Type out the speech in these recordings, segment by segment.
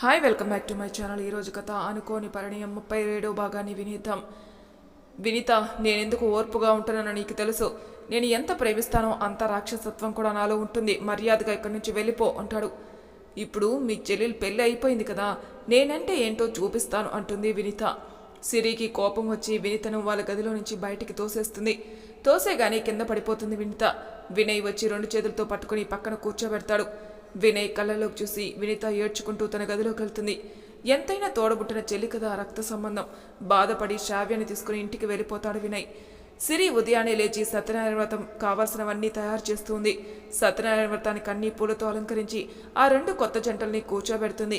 Hi welcome back to my channel. ఈరోజు కథ అనుకోని పరిణయం. ముప్పై ఏడో భాగాన్ని వినీతం వినీత నేనెందుకు ఓర్పుగా ఉంటానో నీకు తెలుసు? నేను ఎంత ప్రేమిస్తానో అంత రాక్షసత్వం కూడా నాలో ఉంటుంది. మర్యాదగా ఇక్కడి నుంచి వెళ్ళిపో అంటాడు. ఇప్పుడు మీ చెల్లెలు పెళ్ళి అయిపోయింది కదా నేనంటే ఏంటో చూపిస్తాను అంటుంది వినీత. సిరికి కోపం వచ్చి వినీతను వాళ్ళ గదిలో నుంచి బయటికి తోసేస్తుంది. తోసేగాని కింద పడిపోతుంది వినీత. వినయ్ వచ్చి రెండు చేతులతో పట్టుకుని పక్కన కూర్చోబెడతాడు. వినయ్ కళ్ళలోకి చూసి వినీత ఏడ్చుకుంటూ తన గదిలోకి వెళ్తుంది. ఎంతైనా తోడబుట్టిన చెల్లి కదా రక్త సంబంధం. బాధపడి శ్రావ్యాన్ని తీసుకుని ఇంటికి వెళ్ళిపోతాడు వినయ్. సిరి ఉదయాన్నే లేచి సత్యనారాయణ వ్రతం కావాల్సినవన్నీ తయారు చేస్తుంది. సత్యనారాయణ వ్రతానికి అన్ని పూలతో అలంకరించి ఆ రెండు కొత్త జంటల్ని కూర్చోబెడుతుంది.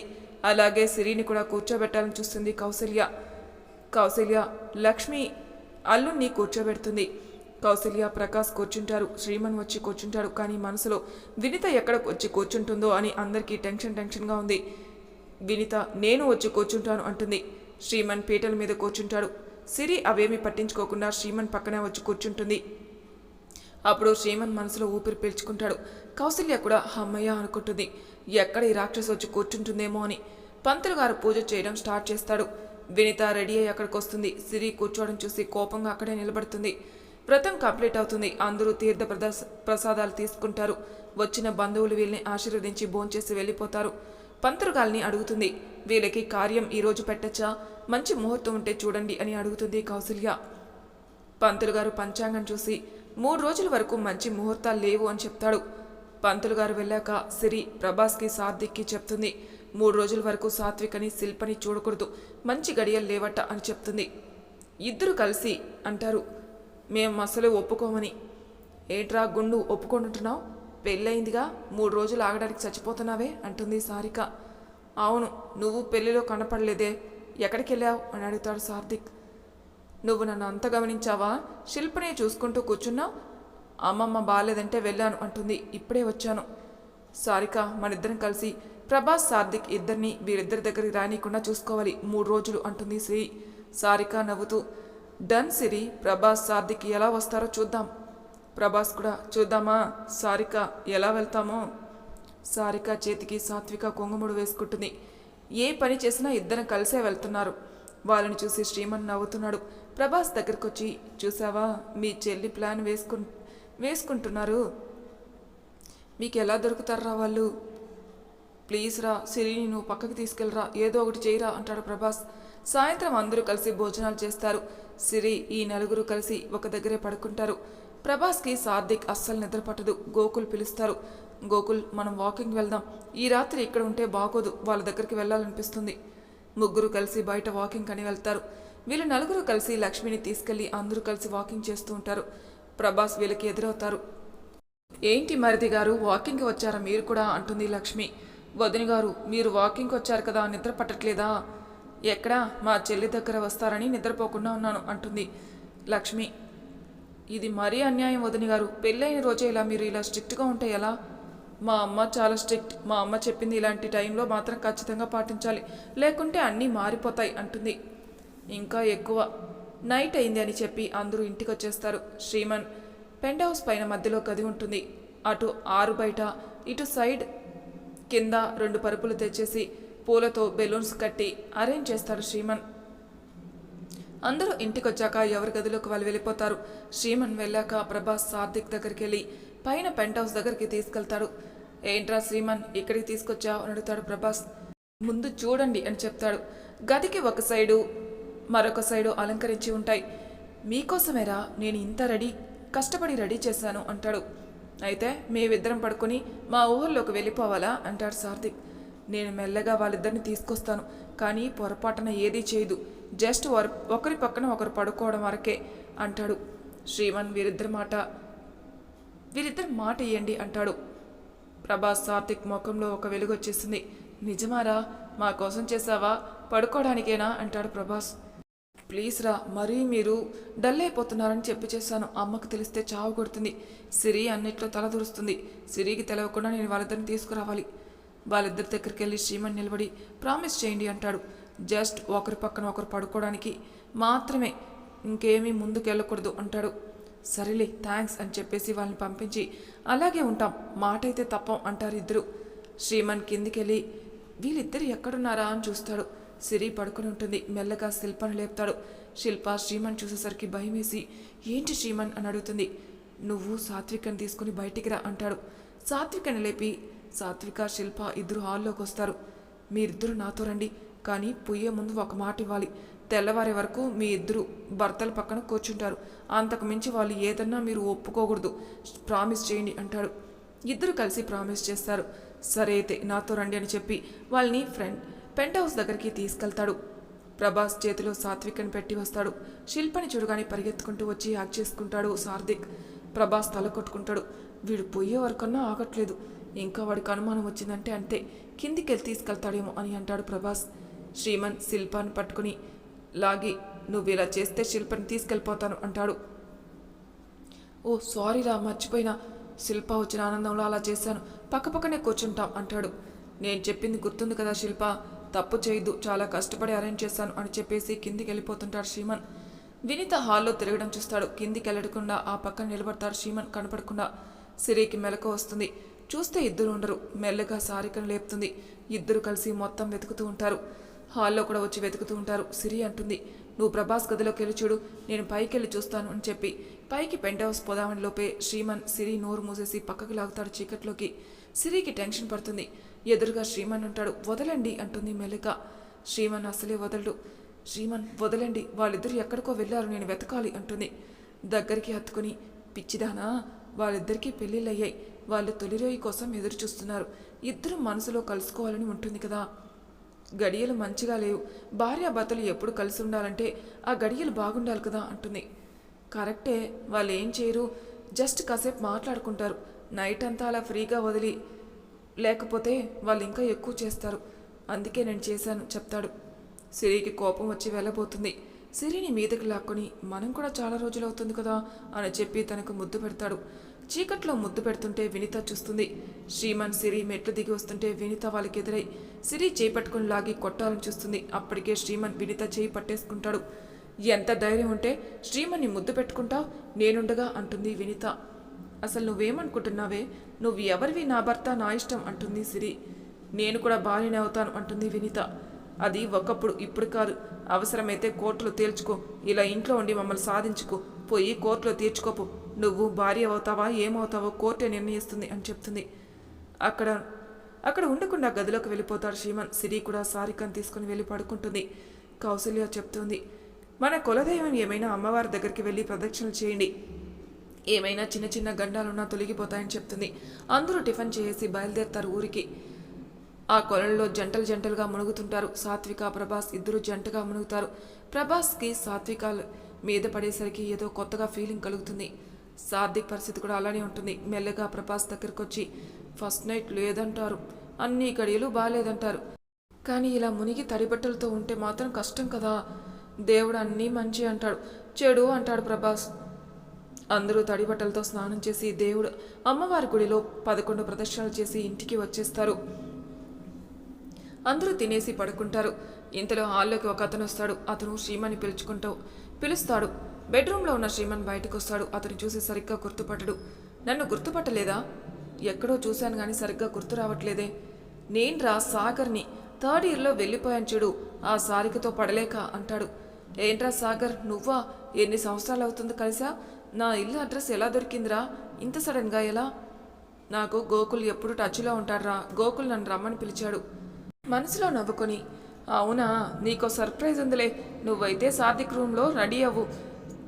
అలాగే సిరిని కూడా కూర్చోబెట్టాలని చూస్తుంది కౌసల్య కౌశల్య లక్ష్మి అల్లుణ్ణి కూర్చోబెడుతుంది. కౌసల్య ప్రకాష్ కూర్చుంటారు. శ్రీమన్ వచ్చి కూర్చుంటాడు. కానీ మనసులో వినిత ఎక్కడ వచ్చి కూర్చుంటుందో అని అందరికీ టెన్షన్ టెన్షన్గా ఉంది. వినిత నేను వచ్చి కూర్చుంటాను అంటుంది. శ్రీమన్ పీటల మీద కూర్చుంటాడు. సిరి అవేమీ పట్టించుకోకుండా శ్రీమన్ పక్కనే వచ్చి కూర్చుంటుంది. అప్పుడు శ్రీమన్ మనసులో ఊపిరి పీల్చుకుంటాడు. కౌసల్య కూడా అమ్మయ్య అనుకుంటుంది. ఎక్కడ ఈ రాక్షసు వచ్చి కూర్చుంటుందేమో అని. పంతులు గారు పూజ చేయడం స్టార్ట్ చేస్తాడు. వినిత రెడీ అయ్యి అక్కడికి వస్తుంది. సిరి కూర్చోవడం చూసి కోపంగా అక్కడే నిలబడుతుంది. వ్రతం కంప్లీట్ అవుతుంది. అందరూ తీర్థ ప్రదర్శ ప్రసాదాలు తీసుకుంటారు. వచ్చిన బంధువులు వీళ్ళని ఆశీర్వదించి భోంచేసి వెళ్ళిపోతారు. పంతులుగాల్ని అడుగుతుంది వీళ్ళకి కార్యం ఈరోజు పెట్టచ్చా? మంచి ముహూర్తం ఉంటే చూడండి అని అడుగుతుంది కౌసల్య. పంతులు గారు పంచాంగం చూసి మూడు రోజుల వరకు మంచి ముహూర్తాలు లేవు అని చెప్తాడు. పంతులు గారు వెళ్ళాక సిరి ప్రభాస్కి సాత్విక్కి చెప్తుంది మూడు రోజుల వరకు సాత్వికని శిల్పని చూడకూడదు. మంచి గడియలు లేవట అని చెప్తుంది. ఇద్దరు కలిసి అంటారు మేము అసలు ఒప్పుకోమని. ఏట్రా గుండు ఒప్పుకుంటున్నావు పెళ్ళయిందిగా మూడు రోజులు ఆగడానికి చచ్చిపోతున్నావే? అంటుంది సారిక. అవును నువ్వు పెళ్ళిలో కనపడలేదే. ఎక్కడికి వెళ్ళావు అని అడుగుతాడు సార్థిక్ నువ్వు నన్ను అంత గమనించావా? శిల్పనే చూసుకుంటూ కూర్చున్నావు? అమ్మమ్మ బాగాలేదంటే వెళ్ళాను అంటుంది. ఇప్పుడే వచ్చాను. సారిక మనిద్దరం కలిసి ప్రభాస్ సార్థిక్ ఇద్దరిని వీరిద్దరి దగ్గరికి రానియకుండా చూసుకోవాలి. మూడు రోజులు అంటుంది శ్రీ. సారిక నవ్వుతూ డన్ సిరి ప్రభాస్ సార్దికి ఎలా వస్తారో చూద్దాం. ప్రభాస్ కూడా చూద్దామా? సారిక ఎలా వెళ్తామో? సారిక చేతికి సాత్విక కొంగుముడు వేసుకుంటుంది. ఏ పని చేసినా ఇద్దరం కలిసే వెళ్తున్నారు. వాళ్ళని చూసి శ్రీమన్ నవ్వుతున్నాడు. ప్రభాస్ దగ్గరకు వచ్చి చూసావా? మీ చెల్లి ప్లాన్ వేసుకు వేసుకుంటున్నారు. మీకు ఎలా దొరుకుతారా వాళ్ళు? ప్లీజ్ రా సిరిని నువ్వు పక్కకి తీసుకెళ్ళరా. ఏదో ఒకటి చేయరా అంటాడు ప్రభాస్. సాయంత్రం అందరూ కలిసి భోజనాలు చేస్తారు. సిరి ఈ నలుగురు కలిసి ఒక దగ్గరే పడుకుంటారు. ప్రభాస్కి సార్దిక్ అస్సలు నిద్రపట్టదు గోకుల్ పిలుస్తారు. గోకుల్ మనం వాకింగ్ వెళ్దాం. ఈ రాత్రి ఇక్కడ ఉంటే బాగోదు. వాళ్ళ దగ్గరికి వెళ్ళాలనిపిస్తుంది. ముగ్గురు కలిసి బయట వాకింగ్ అని వెళ్తారు. వీళ్ళు నలుగురు కలిసి లక్ష్మిని తీసుకెళ్ళి అందరూ కలిసి వాకింగ్ చేస్తూ ఉంటారు. ప్రభాస్ వీళ్ళకి ఎదురవుతారు. ఏంటి మరిది గారు వాకింగ్కి వచ్చారా? మీరు కూడా? అంటుంది లక్ష్మి. వదిన గారు మీరు వాకింగ్కి వచ్చారు కదా? నిద్ర పట్టట్లేదా? ఎక్కడా మా చెల్లి దగ్గర వస్తారని నిద్రపోకుండా ఉన్నాను అంటుంది. లక్ష్మి ఇది మరీ అన్యాయం వదిని గారు. పెళ్ళైన రోజే ఇలా మీరు ఇలా స్ట్రిక్ట్గా ఉంటే ఎలా? మా అమ్మ చాలా స్ట్రిక్ట్. మా అమ్మ చెప్పింది ఇలాంటి టైంలో మాత్రం ఖచ్చితంగా పాటించాలి. లేకుంటే అన్నీ మారిపోతాయి అంటుంది. ఇంకా ఎక్కువ. నైట్ అయింది అని చెప్పి అందరూ ఇంటికి వచ్చేస్తారు. శ్రీమన్ పెంట్ హౌస్ పైన మధ్యలో గది ఉంటుంది. అటు ఆరు బయట ఇటు సైడ్ కింద రెండు పరుపులు తెచ్చేసి పూలతో బెలూన్స్ కట్టి అరేంజ్ చేస్తారు శ్రీమన్. అందరూ ఇంటికొచ్చాక ఎవరి గదిలోకి వాళ్ళు వెళ్ళిపోతారు. శ్రీమన్ వెళ్ళాక ప్రభాస్ సార్థిక్ దగ్గరికి వెళ్ళి పైన పెంట్ హౌస్ దగ్గరికి తీసుకెళ్తాడు. ఏంట్రా శ్రీమన్ ఇక్కడికి తీసుకొచ్చావు అని అడుగుతాడు ప్రభాస్. ముందు చూడండి అని చెప్తాడు. గదికి ఒక సైడు మరొక సైడు అలంకరించి ఉంటాయి. మీకోసమేరా నేను ఇంత రెడీ కష్టపడి రెడీ చేశాను అంటాడు. అయితే మేమిద్దరం పడుకొని మా ఊహల్లోకి వెళ్ళిపోవాలా? అంటాడు సార్థిక్ నేను మెల్లగా వాళ్ళిద్దరిని తీసుకొస్తాను కానీ పొరపాటున ఏదీ చేయదు. జస్ట్ వర్ ఒకరి పక్కన ఒకరు పడుకోవడం వరకే అంటాడు. శ్రీమన్ వీరిద్దరి మాట వీరిద్దరి మాట ఇయ్యండి అంటాడు. ప్రభాస్ సాత్విక్ ముఖంలో ఒక వెలుగు వచ్చేసింది. నిజమారా మా కోసం చేసావా పడుకోవడానికేనా? అంటాడు ప్రభాస్. ప్లీజ్ రా మరీ మీరు డల్ అయిపోతున్నారని చెప్పి చేశాను. అమ్మకు తెలిస్తే చావు కొడుతుంది. సిరి అన్నిట్లో తల దురుస్తుంది. సిరికి తెలవకుండా నేను వాళ్ళిద్దరిని తీసుకురావాలి. వాళ్ళిద్దరి దగ్గరికి వెళ్ళి శ్రీమన్ నిలబడి ప్రామిస్ చేయండి అంటాడు. జస్ట్ ఒకరి పక్కన ఒకరు పడుకోవడానికి మాత్రమే ఇంకేమీ ముందుకు వెళ్ళకూడదు అంటాడు. సరేలే థ్యాంక్స్ అని చెప్పేసి వాళ్ళని పంపించి అలాగే ఉంటాం మాట అయితే తప్పం అంటారు ఇద్దరు. శ్రీమన్ కిందికెళ్ళి వీళ్ళిద్దరు ఎక్కడున్నారా అని చూస్తాడు. సిరి పడుకుని ఉంటుంది మెల్లగా శిల్పను లేపుతాడు. శిల్ప శ్రీమన్ చూసేసరికి భయం వేసి ఏంటి శ్రీమన్ అని అడుగుతుంది. నువ్వు సాత్వికని తీసుకుని బయటికి రా అంటాడు. సాత్వికని లేపి సాత్విక శిల్ప ఇద్దరు హాల్లోకి వస్తారు. మీరిద్దరు నాతో రండి కానీ పొయ్యే ముందు ఒక మాట ఇవ్వాలి. తెల్లవారే వరకు మీ ఇద్దరు భర్తల పక్కన కూర్చుంటారు. అంతకు మించి వాళ్ళు ఏదన్నా మీరు ఒప్పుకోకూడదు. ప్రామిస్ చేయండి అంటాడు. ఇద్దరు కలిసి ప్రామిస్ చేస్తారు. సరే అయితే నాతో రండి అని చెప్పి వాళ్ళని ఫ్రెండ్ పెంట్ హౌస్ దగ్గరికి తీసుకెళ్తాడు. ప్రభాస్ చేతిలో సాత్వికని పెట్టి వస్తాడు. శిల్పని చూడగానే పరిగెత్తుకుంటూ వచ్చి యాక్ చేసుకుంటాడు సార్థిక్. ప్రభాస్ తల కొట్టుకుంటాడు. వీడు పోయే వరకన్నా ఆగట్లేదు. ఇంకా వాడికి అనుమానం వచ్చిందంటే అంతే. కిందికి వెళ్ళి తీసుకెళ్తాడేమో అని అంటాడు ప్రభాస్. శ్రీమన్ శిల్పాన్ని పట్టుకుని లాగి నువ్వు ఇలా చేస్తే శిల్పని తీసుకెళ్ళిపోతాను అంటాడు. ఓ సారీ రా మర్చిపోయినా. శిల్ప వచ్చిన ఆనందంలో అలా చేశాను. పక్కపక్కనే కూర్చుంటాం అంటాడు. నేను చెప్పింది గుర్తుంది కదా శిల్ప. తప్పు చేయొద్దు చాలా కష్టపడి అరేంజ్ చేశాను అని చెప్పేసి కిందికి వెళ్ళిపోతుంటాడు శ్రీమన్. వినీత హాల్లో తిరగడం చూస్తాడు. కిందికి వెళ్ళకుండా ఆ పక్కన నిలబడతాడు శ్రీమన్ కనపడకుండా. సిరికి మెలకు వస్తుంది. చూస్తే ఇద్దరు ఉండరు. మెల్లగా సారికను లేపుతుంది. ఇద్దరు కలిసి మొత్తం వెతుకుతూ ఉంటారు. హాల్లో కూడా వచ్చి వెతుకుతూ ఉంటారు. సిరి అంటుంది నువ్వు ప్రభాస్ గదిలోకి వెళ్ళి చూడు. నేను పైకి వెళ్ళి చూస్తాను అని చెప్పి. పైకి పెంట్ హౌస్ పోదామని లోపే శ్రీమన్ సిరి నోరు మూసేసి పక్కకు లాగుతాడు చీకట్లోకి. సిరికి టెన్షన్ పడుతుంది. ఎదురుగా శ్రీమన్ ఉంటాడు. వదలండి అంటుంది మెల్లగా. శ్రీమన్ అసలే వదలడు. శ్రీమన్ వదలండి. వాళ్ళిద్దరు ఎక్కడికో వెళ్ళారు. నేను వెతకాలి అంటుంది. దగ్గరికి హత్తుకుని పిచ్చిదానా వాళ్ళిద్దరికీ పెళ్ళిళ్ళయ్యాయి. వాళ్ళు తొలిరోయి కోసం ఎదురు చూస్తున్నారు ఇద్దరు మనసులో కలుసుకోవాలని ఉంటుంది కదా. గడియలు మంచిగా లేవు. భార్యాభర్తలు ఎప్పుడు కలిసి ఉండాలంటే ఆ గడియలు బాగుండాలి కదా అంటుంది. కరెక్టే వాళ్ళు ఏం చేయరు. జస్ట్ కాసేపు మాట్లాడుకుంటారు. నైట్ అంతా అలా ఫ్రీగా వదిలి లేకపోతే వాళ్ళు ఇంకా ఎక్కువ చేస్తారు. అందుకే నేను చేశాను చెప్తాడు. సిరికి కోపం వచ్చి వెళ్ళబోతుంది. సిరిని మీదకి లాక్కొని మనం కూడా చాలా రోజులు అవుతుంది కదా అని చెప్పి తనకు ముద్దు పెడతాడు. చీకట్లో ముద్దు పెడుతుంటే వినిత చూస్తుంది. శ్రీమన్ సిరి మెట్లు దిగి వస్తుంటే వినిత వాళ్ళకి ఎదురై సిరి చేయి లాగి కొట్టాలని చూస్తుంది. అప్పటికే శ్రీమన్ వినిత చేయి పట్టేసుకుంటాడు. ఎంత ధైర్యం ఉంటే శ్రీమన్ని ముద్దు పెట్టుకుంటా నేనుండగా అంటుంది వినిత. అసలు నువ్వేమనుకుంటున్నావే? నువ్వు ఎవరివి నా భర్త నా ఇష్టం అంటుంది సిరి. నేను కూడా భార్యనే అవుతాను అంటుంది వినిత. అది ఒకప్పుడు ఇప్పుడు కాదు. అవసరమైతే కోర్టులో తేల్చుకో. ఇలా ఇంట్లో ఉండి మమ్మల్ని సాధించుకో. పోయి కోర్టులో తీర్చుకోపు. నువ్వు భార్య అవుతావా? ఏమవుతావో కోర్టే నిర్ణయిస్తుంది అని చెప్తుంది. అక్కడ అక్కడ ఉండకుండా గదిలోకి వెళ్ళిపోతాడు శ్రీమన్. సిరి కూడా సారికను తీసుకుని వెళ్ళి పడుకుంటుంది. కౌసల్య చెప్తుంది మన కులదైవం ఏమైనా అమ్మవారి దగ్గరికి వెళ్ళి ప్రదక్షిణలు చేయండి. ఏమైనా చిన్న చిన్న గండాలున్నా తొలగిపోతాయని చెప్తుంది. అందరూ టిఫిన్ చేసి బయలుదేరుతారు ఊరికి. ఆ కొలంలో జంటలు జంటలుగా మునుగుతుంటారు. సాత్విక ప్రభాస్ ఇద్దరు జంటగా మునుగుతారు. ప్రభాస్కి సాత్వికాలు మీద పడేసరికి ఏదో కొత్తగా ఫీలింగ్ కలుగుతుంది. సార్థిక్ పరిస్థితి కూడా అలానే ఉంటుంది. మెల్లగా ప్రభాస్ దగ్గరికి వచ్చి ఫస్ట్ నైట్ లేదంటారు. అన్ని గడియలు బాగాలేదంటారు కానీ ఇలా మునిగి తడిబట్టలతో ఉంటే మాత్రం కష్టం కదా. దేవుడు అన్నీ మంచి అంటాడు. చెడు అంటాడు ప్రభాస్. అందరూ తడిబట్టలతో స్నానం చేసి దేవుడు అమ్మవారి గుడిలో పదకొండు ప్రదర్శనలు చేసి ఇంటికి వచ్చేస్తారు. అందరూ తినేసి పడుకుంటారు. ఇంతలో హాల్లోకి ఒక అతను వస్తాడు. అతను శ్రీమని పిలుచుకుంటావు. పిలుస్తాడు. బెడ్రూమ్లో ఉన్న శ్రీమన్ బయటకు వస్తాడు అతను చూసి సరిగ్గా గుర్తుపట్టడు. నన్ను గుర్తుపట్టలేదా? ఎక్కడో చూశాను కానీ సరిగ్గా గుర్తు రావట్లేదే. నేను రా సాగర్ని? థర్డ్ ఇయర్లో వెళ్ళిపోయాను చెడు. ఆ సారికతో పడలేక అంటాడు. ఏంట్రా సాగర్ నువ్వా? ఎన్ని సంవత్సరాలు అవుతుంది కలిసా? నా ఇల్లు అడ్రస్ ఎలా దొరికిందిరా? ఇంత సడన్గా ఎలా? నాకు గోకుల్ ఎప్పుడు టచ్లో ఉంటాడ్రా. గోకుల్ నన్ను రమ్మని పిలిచాడు. మనసులో నవ్వుకొని అవునా? నీకో సర్ప్రైజ్ ఉందిలే. నువ్వైతే సార్థిక్ రూమ్లో రెడీ అవ్వు.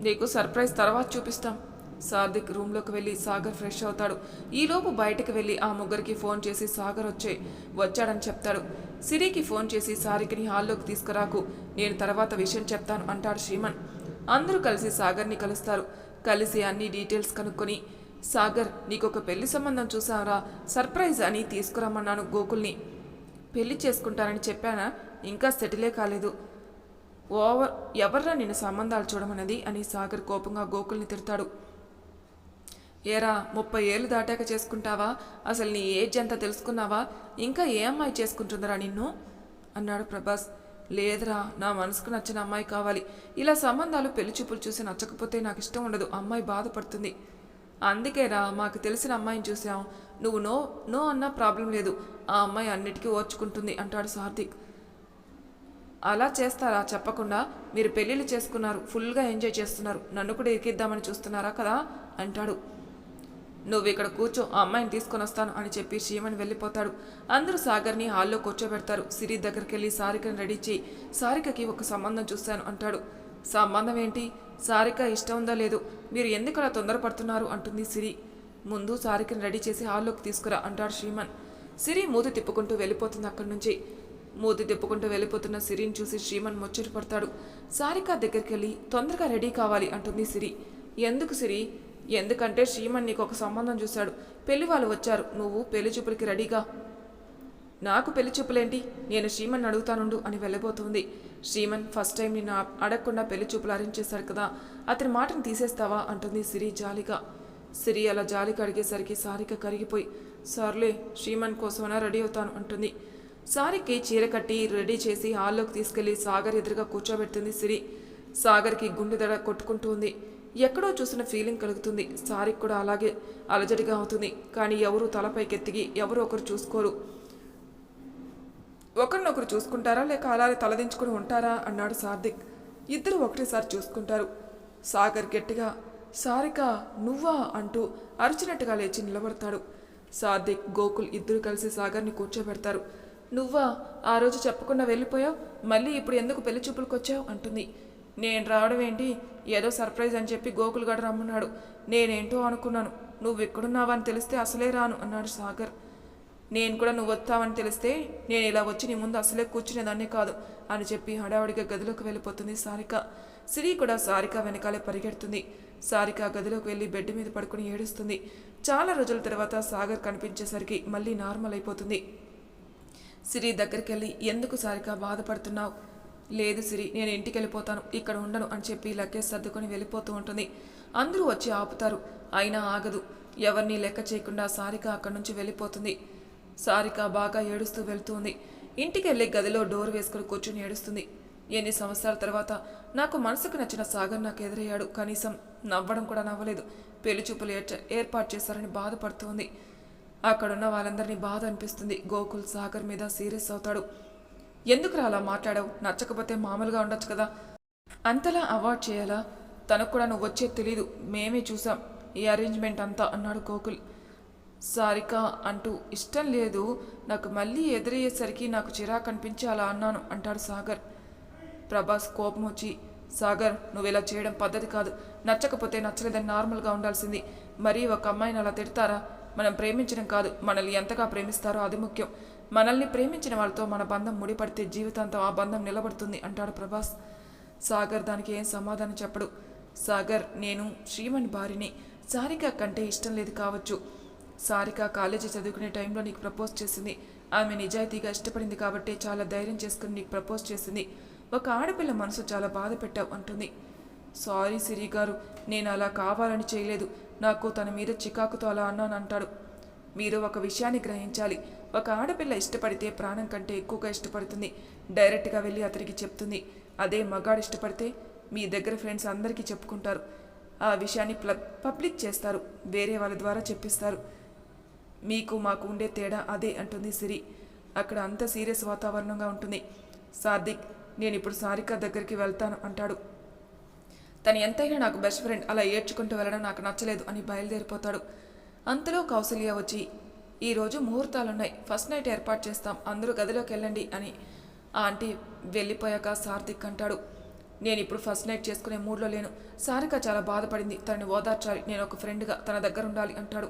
నీకు సర్ప్రైజ్ తర్వాత చూపిస్తాం. సార్థిక్ రూమ్లోకి వెళ్ళి సాగర్ ఫ్రెష్ అవుతాడు. ఈలోపు బయటకు వెళ్ళి ఆ ముగ్గురికి ఫోన్ చేసి సాగర్ వచ్చే వచ్చాడని చెప్తాడు. సిరికి ఫోన్ చేసి సారికిని హాల్లోకి తీసుకురాకు. నేను తర్వాత విషయం చెప్తాను అంటాడు శ్రీమన్. అందరూ కలిసి సాగర్ని కలుస్తారు. కలిసి అన్ని డీటెయిల్స్ కనుక్కొని సాగర్ నీకొక పెళ్ళి సంబంధం చూసావరా సర్ప్రైజ్ అని తీసుకురమ్మన్నాను గోకుల్ని. పెళ్ళి చేసుకుంటానని చెప్పానా? ఇంకా సెటిలే కాలేదు. ఓవర్ ఎవర్రా నిన్ను సంబంధాలు చూడమన్నది? అని సాగర్ కోపంగా గోకుల్ని తిడతాడు. ఏరా ముప్పై ఏళ్ళు దాటాక చేసుకుంటావా? అసలు నీ ఏజ్ ఎంత తెలుసుకున్నావా? ఇంకా ఏ అమ్మాయి చేసుకుంటుందిరా నిన్ను? అన్నాడు ప్రభాస్. లేదురా నా మనసుకు నచ్చిన అమ్మాయి కావాలి. ఇలా సంబంధాలు పెళ్ళి చూపులు చూసి నచ్చకపోతే నాకు ఇష్టం ఉండదు. అమ్మాయి బాధపడుతుంది. అందుకేరా మాకు తెలిసిన అమ్మాయిని చూసాం నువ్వు నో నో అన్నా ప్రాబ్లం లేదు. ఆ అమ్మాయి అన్నిటికీ ఓర్చుకుంటుంది అంటాడు సార్థిక్. అలా చేస్తారా? చెప్పకుండా మీరు పెళ్ళిళ్ళు చేసుకున్నారు ఫుల్గా ఎంజాయ్ చేస్తున్నారు. నన్ను కూడా ఇరికిద్దామని చూస్తున్నారా కదా? అంటాడు. నువ్వు ఇక్కడ కూర్చో ఆ అమ్మాయిని తీసుకొని వస్తాను అని చెప్పి శ్రీమన్ వెళ్ళిపోతాడు. అందరూ సాగర్ని హాల్లో కూర్చోబెడతారు. సిరి దగ్గరికి వెళ్ళి సారికని రెడీ చేయి. సారికకి ఒక సంబంధం చూశాను అంటాడు. సంబంధం ఏంటి? సారిక ఇష్టం ఉందో లేదు? మీరు ఎందుకు అలా తొందరపడుతున్నారు? అంటుంది సిరి. ముందు సారికని రెడీ చేసి హాల్లోకి తీసుకురా అంటాడు శ్రీమన్ సిరి మూతి తిప్పుకుంటూ వెళ్ళిపోతుంది అక్కడి నుంచి. మూతి తిప్పుకుంటూ వెళ్ళిపోతున్న సిరిని చూసి శ్రీమన్ ముచ్చట పడతాడు. సారిక దగ్గరికి వెళ్ళి తొందరగా రెడీ కావాలి అంటుంది సిరి. ఎందుకు సిరి? ఎందుకంటే శ్రీమన్ నీకు ఒక సంబంధం చూశాడు. పెళ్ళి వాళ్ళు వచ్చారు. నువ్వు పెళ్ళి చూపులకి రెడీగా. నాకు పెళ్ళి చూపులేంటి? నేను శ్రీమన్ అడుగుతానుండు అని వెళ్ళబోతుంది. శ్రీమన్ ఫస్ట్ టైం నిన్ను అడగకుండా పెళ్ళి చూపులు అరేంజ్ చేశాడు కదా. అతని మాటను తీసేస్తావా? అంటుంది సిరి జాలిగా. సిరి అలా జాలి అడిగేసరికి సారిక కరిగిపోయి సర్లే శ్రీమన్ కోసమైనా రెడీ అవుతాను అంటుంది. సారికి చీర కట్టి రెడీ చేసి హాల్లోకి తీసుకెళ్ళి సాగర్ ఎదురుగా కూర్చోబెడుతుంది సిరి. సాగర్కి గుండె దడ కొట్టుకుంటూ ఉంది ఎక్కడో చూసిన ఫీలింగ్ కలుగుతుంది. సారికి కూడా అలాగే అలజడిగా అవుతుంది. కానీ ఎవరు తలపైకెత్తిగి ఎవరు ఒకరు చూసుకోరు. ఒకరినొకరు చూసుకుంటారా? లేక అలాగే తలదించుకుని ఉంటారా? అన్నాడు సార్థిక్. ఇద్దరు ఒకటేసారి చూసుకుంటారు. సాగర్ గట్టిగా సారిక నువ్వా? అంటూ అరిచినట్టుగా లేచి నిలబడతాడు. సార్థిక్ గోకుల్ ఇద్దరు కలిసి సాగర్ని కూర్చోబెడతారు. నువ్వా? ఆ రోజు చెప్పకుండా వెళ్ళిపోయావు? మళ్ళీ ఇప్పుడు ఎందుకు పెళ్ళి చూపులకు వచ్చావు అంటుంది. నేను రావడం ఏంటి? ఏదో సర్ప్రైజ్ అని చెప్పి గోకుల్ గడ రమ్మన్నాడు. నేనేంటో అనుకున్నాను. నువ్వు ఎక్కడున్నావని తెలిస్తే అసలే రాను అన్నాడు సాగర్. నేను కూడా నువ్వు వస్తావని తెలిస్తే నేను ఇలా వచ్చి నీ ముందు అసలే కూర్చునేదాన్నే కాదు అని చెప్పి హడావుడిగా గదిలోకి వెళ్ళిపోతుంది సారిక. సిరి కూడా సారిక వెనకాలే పరిగెడుతుంది. సారిక గదిలోకి వెళ్ళి బెడ్ మీద పడుకుని ఏడుస్తుంది. చాలా రోజుల తర్వాత సాగర్ కనిపించేసరికి మళ్ళీ నార్మల్ అయిపోతుంది. సిరి దగ్గరికి వెళ్ళి ఎందుకు సారిగా బాధపడుతున్నావు? లేదు సిరి నేను ఇంటికి వెళ్ళిపోతాను ఇక్కడ ఉండను అని చెప్పి లగేజ్ సర్దుకొని వెళ్ళిపోతూ ఉంటుంది. అందరూ వచ్చి ఆపుతారు. అయినా ఆగదు. ఎవరిని లెక్క చేయకుండా సారిక అక్కడి నుంచి వెళ్ళిపోతుంది. సారిక బాగా ఏడుస్తూ వెళ్తుంది. ఇంటికి వెళ్ళి గదిలో డోర్ వేసుకుని కూర్చుని ఏడుస్తుంది. ఎన్ని సంవత్సరాల తర్వాత నాకు మనసుకు నచ్చిన సాగర్ నాకు ఎదురయ్యాడు. కనీసం నవ్వడం కూడా నవ్వలేదు. పెళ్ళి చూపులు ఏర్చ- ఏర్పాటు చేశారని బాధపడుతోంది అక్కడున్న వాళ్ళందరినీ బాధ అనిపిస్తుంది. గోకుల్ సాగర్ మీద సీరియస్ అవుతాడు. ఎందుకురా అలా మాట్లాడావు? నచ్చకపోతే మామూలుగా ఉండొచ్చు కదా? అంతలా అవార్డ్ చేయాలా? తనకు కూడా నువ్వు వచ్చేది తెలీదు. మేమే చూసాం. ఈ అరేంజ్మెంట్ అంతా అన్నాడు గోకుల్. సారిక అంటూ ఇష్టం లేదు. నాకు మళ్ళీ ఎదురయ్యేసరికి నాకు చిరాకు అనిపించి అలా అన్నాను అంటాడు సాగర్. ప్రభాస్ కోపం వచ్చి సాగర్ నువ్వు ఇలా చేయడం పద్ధతి కాదు. నచ్చకపోతే నచ్చలేదని నార్మల్గా ఉండాల్సింది. మరీ ఒక అమ్మాయిని అలా తిడతారా? మనం ప్రేమించడం కాదు మనల్ని ఎంతగా ప్రేమిస్తారో అది ముఖ్యం. మనల్ని ప్రేమించిన వాళ్ళతో మన బంధం ముడిపడితే జీవితాంతం ఆ బంధం నిలబడుతుంది అంటాడు ప్రభాస్. సాగర్ దానికి ఏం సమాధానం చెప్పడు. సాగర్ నేను శ్రీమణ్ భార్యని సారిక కంటే ఇష్టం లేదు కావచ్చు. సారిక కాలేజీ చదువుకునే టైంలో నీకు ప్రపోజ్ చేసింది. ఆమె నిజాయితీగా ఇష్టపడింది కాబట్టి చాలా ధైర్యం చేసుకుని నీకు ప్రపోజ్ చేసింది. ఒక ఆడపిల్ల మనసు చాలా బాధ పెట్టావు అంటుంది. సారీ సిరి గారు నేను అలా కావాలని చేయలేదు. నాకు తన మీద చికాకుతో అలా అన్నాను అంటాడు. మీరు ఒక విషయాన్ని గ్రహించాలి. ఒక ఆడపిల్ల ఇష్టపడితే ప్రాణం కంటే ఎక్కువగా ఇష్టపడుతుంది. డైరెక్ట్గా వెళ్ళి అతనికి చెప్తుంది. అదే మగాడు ఇష్టపడితే మీ దగ్గర ఫ్రెండ్స్ అందరికీ చెప్పుకుంటారు. ఆ విషయాన్ని పబ్లిక్ చేస్తారు. వేరే వాళ్ళ ద్వారా చెప్పిస్తారు. మీకు మాకు ఉండే తేడా అదే అంటుంది సిరి. అక్కడ అంత సీరియస్ వాతావరణంగా ఉంటుంది. సార్దిక్ నేను ఇప్పుడు సారిక దగ్గరికి వెళ్తాను అంటాడు. తను ఎంతైనా నాకు బెస్ట్ ఫ్రెండ్ అలా ఏడ్చుకుంటూ వెళ్ళడం నాకు నచ్చలేదు అని బయలుదేరిపోతాడు. అంతలో కౌసల్య వచ్చి ఈరోజు ముహూర్తాలున్నాయి. ఫస్ట్ నైట్ ఏర్పాటు చేస్తాం. అందరూ గదిలోకి వెళ్ళండి అని ఆ ఆంటీ వెళ్ళిపోయాక సార్థిక్ అంటాడు. నేను ఇప్పుడు ఫస్ట్ నైట్ చేసుకునే మూడ్లో లేను. సారిక చాలా బాధపడింది. తనని ఓదార్చాలి. నేను ఒక ఫ్రెండ్గా తన దగ్గర ఉండాలి అంటాడు.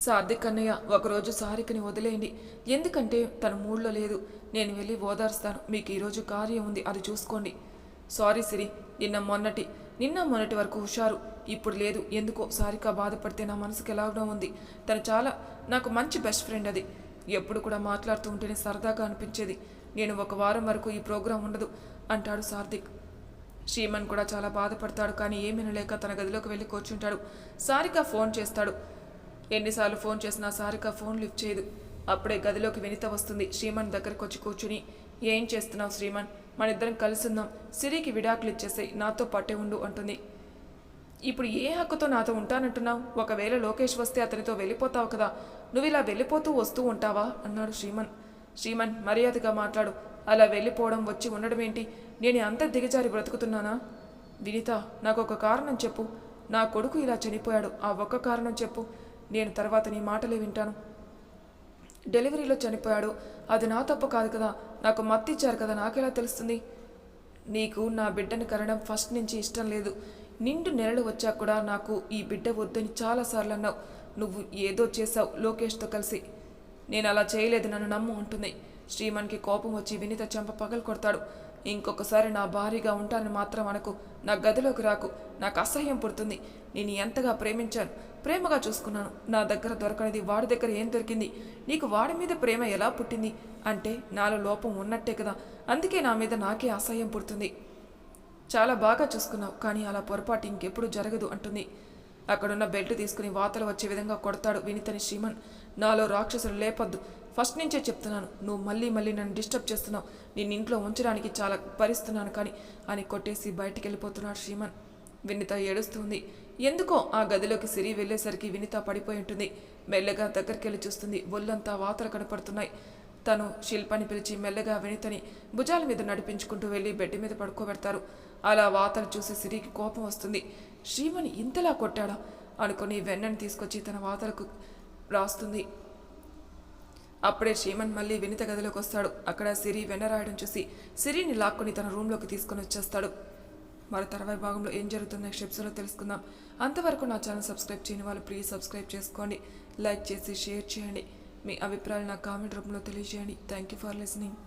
సార్థిక్ అన్నయ్య ఒకరోజు సారికని వదిలేయండి. ఎందుకంటే తన మూడ్లో లేదు. నేను వెళ్ళి ఓదార్స్తాను. మీకు ఈరోజు కార్యం ఉంది. అది చూసుకోండి సారీ సిరి నిన్న మొన్నటి నిన్న మొన్నటి వరకు హుషారు. ఇప్పుడు లేదు. ఎందుకో సారిక బాధపడితే నా మనసుకి ఎలాగో ఉంది. తను చాలా నాకు మంచి బెస్ట్ ఫ్రెండ్ అది. ఎప్పుడు కూడా మాట్లాడుతూ ఉంటేనే సరదాగా అనిపించేది. నేను ఒక వారం వరకు ఈ ప్రోగ్రాం ఉండదు అంటాడు సార్థిక్ శ్రీమన్ కూడా చాలా బాధపడతాడు కానీ ఏమీనలేక తన గదిలోకి వెళ్ళి కూర్చుంటాడు. సారిక ఫోన్ చేస్తాడు. ఎన్నిసార్లు ఫోన్ చేసినా సారిక ఫోన్ లిఫ్ట్ చేయదు. అప్పుడే గదిలోకి వినిత వస్తుంది. శ్రీమన్ దగ్గరకు వచ్చి కూర్చుని ఏం చేస్తున్నావు శ్రీమన్? మన ఇద్దరం కలిసి ఉందాం సిరికి విడాకులు ఇచ్చేసాయి నాతో పట్టే ఉండు అంటుంది. ఇప్పుడు ఏ హక్కుతో నాతో ఉంటానంటున్నావు? ఒకవేళ లోకేష్ వస్తే అతనితో వెళ్ళిపోతావు కదా. నువ్వు ఇలా వెళ్ళిపోతూ వస్తూ ఉంటావా? అన్నాడు శ్రీమన్. శ్రీమన్ మర్యాదగా మాట్లాడు. అలా వెళ్ళిపోవడం వచ్చి ఉండడం ఏంటి? నేను అంత దిగజారి బ్రతుకుతున్నానా? వినిత నాకు ఒక కారణం చెప్పు. నా కొడుకు ఇలా చనిపోయాడు. ఆ ఒక్క కారణం చెప్పు. నేను తర్వాత నీ మాటలే వింటాను. డెలివరీలో చనిపోయాడు. అది నా తప్పు కాదు కదా. నాకు మత్తిచ్చారు కదా నాకెలా తెలుస్తుంది? నీకు నా బిడ్డను కనడం ఫస్ట్ నుంచి ఇష్టం లేదు. నిండు నెలలు వచ్చాక కూడా నాకు ఈ బిడ్డ వద్దని చాలాసార్లు అన్నావు. నువ్వు ఏదో చేసావు లోకేష్తో కలిసి. నేను అలా చేయలేదు నన్ను నమ్ము ఉంటుంది శ్రీమన్కి కోపం వచ్చి వినిత చెంప పగలు కొడతాడు. ఇంకొకసారి నా భారీగా ఉంటానని మాత్రం అనకు. నా గదిలోకి రాకు. నాకు అసహ్యం పుడుతుంది. నేను ఎంతగా ప్రేమించాను? ప్రేమగా చూసుకున్నాను. నా దగ్గర దొరకనిది వాడి దగ్గర ఏం దొరికింది? నీకు వాడి మీద ప్రేమ ఎలా పుట్టింది? అంటే నాలో లోపం ఉన్నట్టే కదా. అందుకే నా మీద నాకే అసహ్యం పుడుతుంది. చాలా బాగా చూసుకున్నావు. కానీ అలా పొరపాటు ఇంకెప్పుడు జరగదు అంటుంది. అక్కడున్న బెల్ట్ తీసుకుని వాతలు వచ్చే విధంగా కొడతాడు వినితని శ్రీమన్. నాలో రాక్షసులు లేపొద్దు. ఫస్ట్ నుంచే చెప్తున్నాను. నువ్వు మళ్ళీ మళ్ళీ నన్ను డిస్టర్బ్ చేస్తున్నావు. నేను ఇంట్లో ఉంచడానికి చాలా భరిస్తున్నాను కానీ అని కొట్టేసి బయటికి వెళ్ళిపోతున్నాడు శ్రీమన్. వినిత ఏడుస్తుంది ఎందుకో? ఆ గదిలోకి సిరి వెళ్ళేసరికి వినిత పడిపోయి ఉంటుంది. మెల్లగా దగ్గరికి వెళ్ళి చూస్తుంది. ఒళ్ళంతా వాతలు కనపడుతున్నాయి. తను శిల్పాన్ని పిలిచి మెల్లగా వినితని భుజాల మీద నడిపించుకుంటూ వెళ్ళి బెడ్ మీద పడుకోబెడతారు. అలా వాతలు చూసి సిరికి కోపం వస్తుంది. శ్రీమని ఇంతలా కొట్టాడా? అనుకుని వెన్నని తీసుకొచ్చి తన వాతలకు రాస్తుంది. అప్పుడే శ్రీమన్ మళ్ళీ వినిత గదిలోకి వస్తాడు. అక్కడ సిరి వెన్న రాయడం చూసి సిరిని లాక్కొని తన రూమ్లోకి తీసుకొని వచ్చేస్తాడు. మరి తర్వాయి భాగంలో ఏం జరుగుతుందో నెక్స్ట్ ఎపిసోడ్లో తెలుసుకుందాం. అంతవరకు నా ఛానల్ సబ్స్క్రైబ్ చేయని వాళ్ళు ప్లీజ్ సబ్స్క్రైబ్ చేసుకోండి. లైక్ చేసి షేర్ చేయండి. మీ అభిప్రాయాలు నా కామెంట్ రూపంలో తెలియజేయండి. Thank you for listening